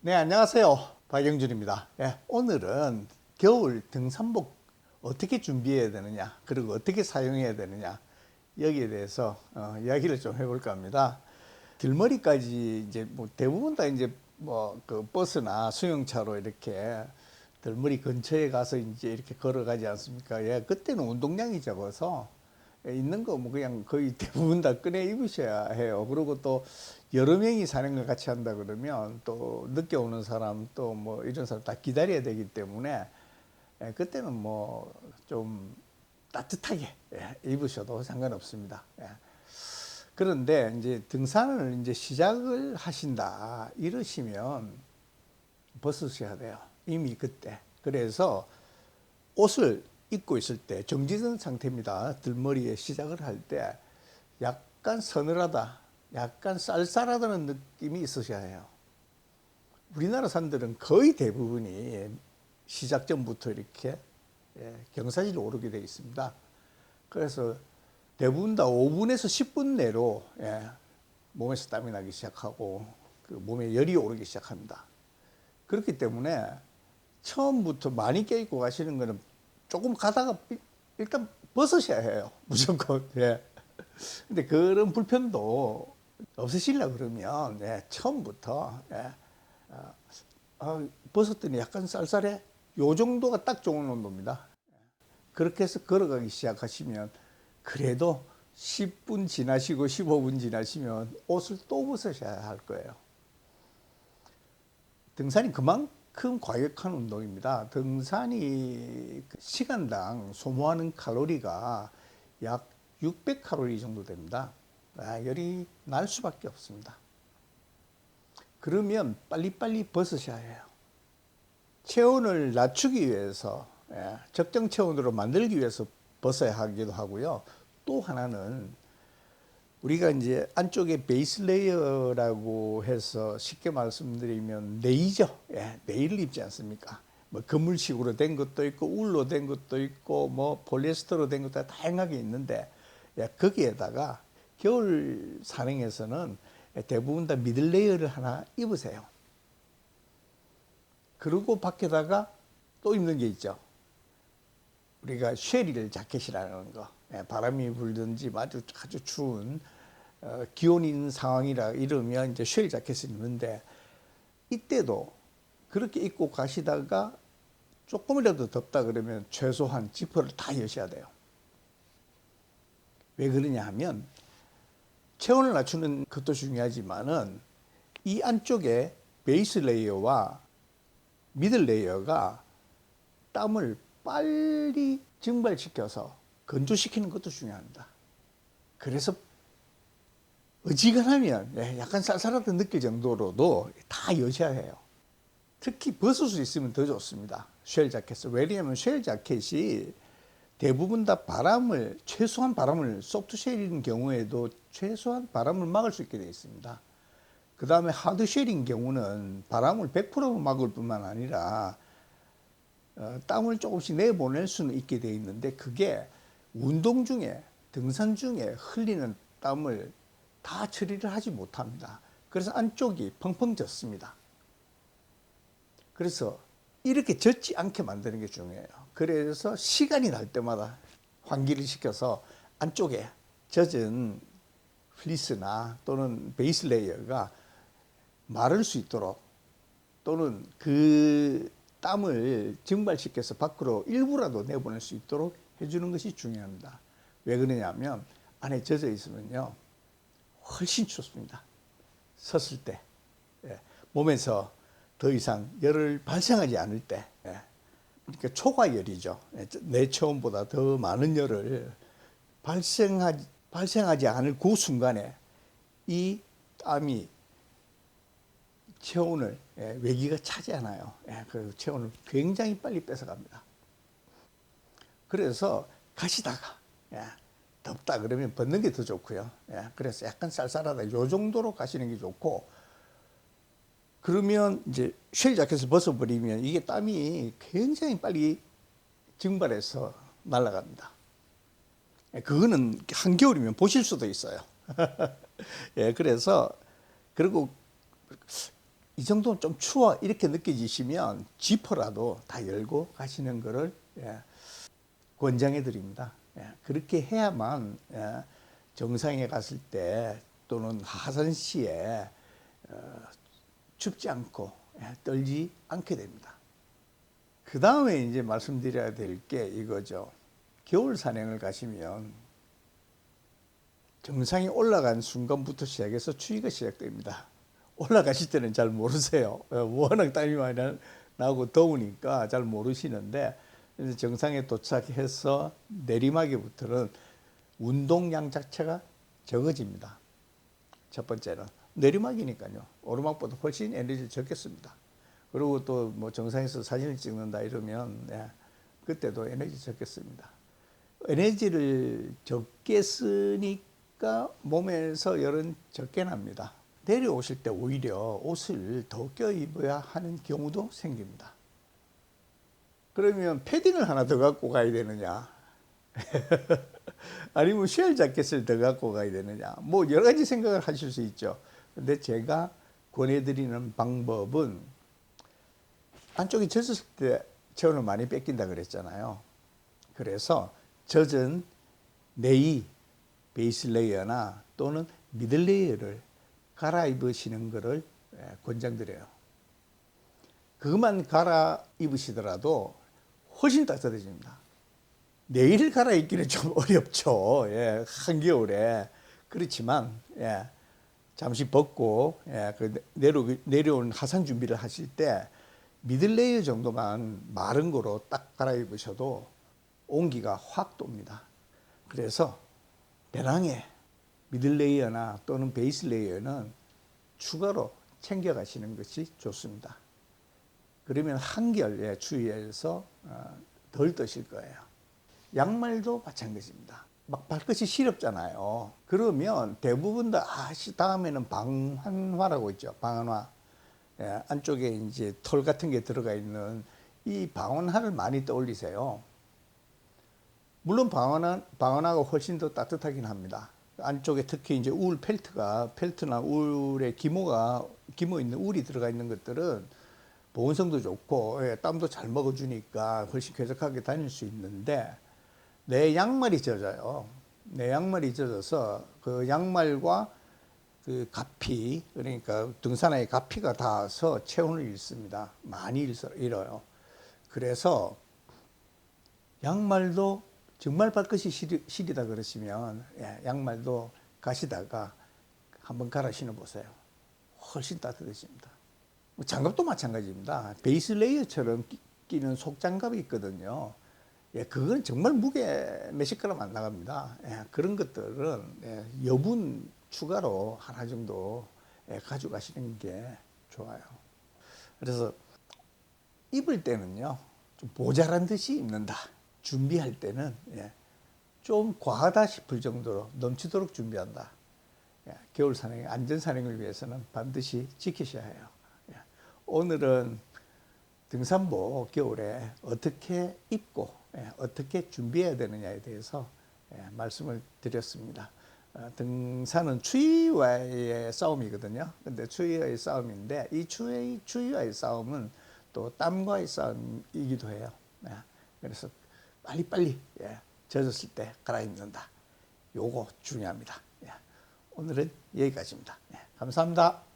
네, 안녕하세요. 박영준입니다. 예, 오늘은 겨울 등산복 어떻게 준비해야 되느냐, 그리고 어떻게 사용해야 되느냐, 여기에 대해서 어, 이야기를 좀 해볼까 합니다. 들머리까지 이제 뭐 대부분 다 이제 뭐 그 버스나 수용차로 이렇게 들머리 근처에 가서 이제 이렇게 걸어가지 않습니까? 예, 그때는 운동량이 적어서 예, 있는 거 뭐 그냥 거의 대부분 다 꺼내 입으셔야 해요. 그리고 또 여러 명이 사는 걸 같이 한다 그러면 또 늦게 오는 사람 또 뭐 이런 사람 다 기다려야 되기 때문에 예, 그때는 뭐 좀 따뜻하게 예, 입으셔도 상관없습니다. 예. 그런데 이제 등산을 이제 시작을 하신다 이러시면 벗으셔야 돼요. 이미 그때. 그래서 옷을 입고 있을 때 정지된 상태입니다. 들머리에 시작을 할 때 약간 서늘하다, 약간 쌀쌀하다는 느낌이 있으셔야 해요. 우리나라 산들은 거의 대부분이 시작 전부터 이렇게 예, 경사지를 오르게 되어 있습니다. 그래서 대부분 다 5분에서 10분 내로 예, 몸에서 땀이 나기 시작하고 그 몸에 열이 오르기 시작합니다. 그렇기 때문에 처음부터 많이 껴입고 가시는 거는 조금 가다가 일- 일단 벗으셔야 해요. 무조건. 예. 근데 그런 불편도 없으시려 그러면 예, 처음부터 예, 아, 아, 벗었더니 약간 쌀쌀해. 요 정도가 딱 좋은 온도입니다. 그렇게 해서 걸어가기 시작하시면 그래도 10분 지나시고 15분 지나시면 옷을 또 벗으셔야 할 거예요. 등산이 그만큼 과격한 운동입니다. 등산이 그 시간당 소모하는 칼로리가 약 600칼로리 정도 됩니다. 아, 열이 날 수밖에 없습니다. 그러면 빨리빨리 벗으셔야 해요. 체온을 낮추기 위해서 예, 적정 체온으로 만들기 위해서 벗어야 하기도 하고요. 또 하나는 우리가 이제 안쪽에 베이스 레이어라고 해서 쉽게 말씀드리면 네이죠. 예, 네일을 입지 않습니까? 뭐 그물식으로 된 것도 있고 울로 된 것도 있고 뭐 폴리에스터로 된 것도 다양하게 있는데 예, 거기에다가 겨울 산행에서는 대부분 다 미들 레이어를 하나 입으세요. 그리고 밖에다가 또 입는 게 있죠. 우리가 쉐리를 자켓이라는 거. 예, 바람이 불든지 아주 아주 추운 어, 있는 상황이라 이러면 이제 쉐리 자켓을 입는데 이때도 그렇게 입고 가시다가 조금이라도 덥다 그러면 최소한 지퍼를 다 여셔야 돼요. 왜 그러냐 하면 체온을 낮추는 것도 중요하지만은 이 안쪽에 베이스 레이어와 미들 레이어가 땀을 빨리 증발시켜서 건조시키는 것도 중요합니다. 그래서 어지간하면 예, 약간 쌀쌀하다 느낄 정도로도 다 여셔야 해요. 특히 벗을 수 있으면 더 좋습니다. 쉘 자켓을. 왜냐하면 쉘 자켓이 대부분 다 바람을 최소한 바람을 소프트 쉘인 경우에도 최소한 바람을 막을 수 있게 되어 있습니다. 그 다음에 하드 쉘인 경우는 바람을 100% 막을 뿐만 아니라 어, 땀을 조금씩 내보낼 수는 있게 되어 있는데 그게 운동 중에 등산 중에 흘리는 땀을 다 처리를 하지 못합니다. 그래서 안쪽이 펑펑 젖습니다. 그래서 이렇게 젖지 않게 만드는 게 중요해요. 그래서 시간이 날 때마다 환기를 시켜서 안쪽에 젖은 플리스나 또는 베이스 레이어가 마를 수 있도록 또는 그 땀을 증발시켜서 밖으로 일부라도 내보낼 수 있도록 해주는 것이 중요합니다. 왜 그러냐면 안에 젖어 있으면요 훨씬 춥습니다. 섰을 때 예, 몸에서 더 이상 열을 발생하지 않을 때 예, 그러니까 초과열이죠. 예, 내 체온보다 더 많은 열을 발생하지, 발생하지 않을 그 순간에 이 땀이 체온을 예, 외기가 차지하나요. 예, 그 체온을 굉장히 빨리 뺏어갑니다. 그래서 가시다가 예, 덥다 그러면 벗는 게 더 좋고요. 예, 그래서 약간 쌀쌀하다 요 정도로 가시는 게 좋고 그러면 이제 쉘 자켓을 벗어버리면 이게 땀이 굉장히 빨리 증발해서 날아갑니다. 예, 그거는 한겨울이면 보실 수도 있어요. 예, 그래서 그리고 이 정도는 좀 추워 이렇게 느껴지시면 지퍼라도 다 열고 가시는 거를 예, 권장해 드립니다. 예, 그렇게 해야만 예, 정상에 갔을 때 또는 하산시에 어, 춥지 않고 예, 떨지 않게 됩니다. 그 다음에 이제 말씀드려야 될 게 이거죠. 겨울 산행을 가시면 정상에 올라간 순간부터 시작해서 추위가 시작됩니다. 올라가실 때는 잘 모르세요. 어, 워낙 땀이 많이 나- 나고 더우니까 잘 모르시는데 정상에 도착해서 내리막에부터는 운동량 자체가 적어집니다. 첫 번째는 내리막이니까요. 오르막보다 훨씬 에너지를 적겠습니다. 그리고 또 뭐 정상에서 사진을 찍는다 이러면 예, 그때도 에너지 적겠습니다. 에너지를 적게 쓰니까 몸에서 열은 적게 납니다. 내려오실 때 오히려 옷을 더 껴입어야 하는 경우도 생깁니다. 그러면 패딩을 하나 더 갖고 가야 되느냐? 아니면 쉘 자켓을 더 갖고 가야 되느냐? 뭐 여러 가지 생각을 하실 수 있죠. 근데 제가 권해드리는 방법은 안쪽이 젖었을 때 체온을 많이 뺏긴다 그랬잖아요. 그래서 젖은 네이 베이스 레이어나 또는 미들 레이어를 갈아입으시는 것을 예, 권장드려요. 그것만 갈아입으시더라도 훨씬 따뜻해집니다. 내일 갈아입기는 좀 어렵죠. 예, 한겨울에. 그렇지만, 예, 잠시 벗고, 예, 그 내려, 내려온 하산 준비를 하실 때 미들 레이어 정도만 마른 거로 딱 갈아입으셔도 온기가 확 돕니다. 그래서 배낭에 미들 레이어나 또는 베이스 레이어는 추가로 챙겨 가시는 것이 좋습니다. 그러면 한결의 추위에서 어, 덜 떠실 거예요. 양말도 마찬가지입니다. 막 발끝이 시렵잖아요. 그러면 대부분 다 아, 씨, 다음에는 방한화라고 있죠. 방한화. 예, 안쪽에 이제 털 같은 게 들어가 있는 이 방한화를 많이 떠올리세요. 물론 방한화, 방한화가 훨씬 더 따뜻하긴 합니다. 안쪽에 특히 이제 울 펠트가 펠트나 울에 기모가 기모 있는 울이 들어가 있는 것들은 보온성도 좋고 예, 땀도 잘 먹어주니까 훨씬 쾌적하게 다닐 수 있는데 내 양말이 젖어요. 내 양말이 젖어서 그 양말과 그 가피 그러니까 등산화의 가피가 닿아서 체온을 잃습니다. 많이 잃어- 잃어요. 그래서 양말도 정말 발끝이 시리, 시리 다 그러시면 예, 양말도 가시다가 한번 갈아 신어 보세요. 훨씬 따뜻해집니다. 뭐 장갑도 마찬가지입니다. 베이스 레이어처럼 끼- 끼는 속장갑이 있거든요. 예, 그건 정말 무게 몇십 그램 안 나갑니다. 예, 그런 것들은 예, 여분 추가로 하나 정도 예, 가져가시는 게 좋아요. 그래서 입을 때는요, 좀 모자란 듯이 입는다. 준비할 때는 예, 좀 과하다 싶을 정도로 넘치도록 준비한다. 예, 겨울 산행, 안전 산행을 위해서는 반드시 지키셔야 해요. 예, 오늘은 등산복 겨울에 어떻게 입고 예, 어떻게 준비해야 되느냐에 대해서 예, 말씀을 드렸습니다. 어, 등산은 추위와의 싸움이거든요. 근데 추위와의 싸움인데 이 추위, 추위와의 싸움은 또 땀과의 싸움이기도 해요. 예, 그래서 빨리빨리 예, 젖었을 때 갈아입는다. 요거 중요합니다. 예, 오늘은 여기까지입니다. 예, 감사합니다.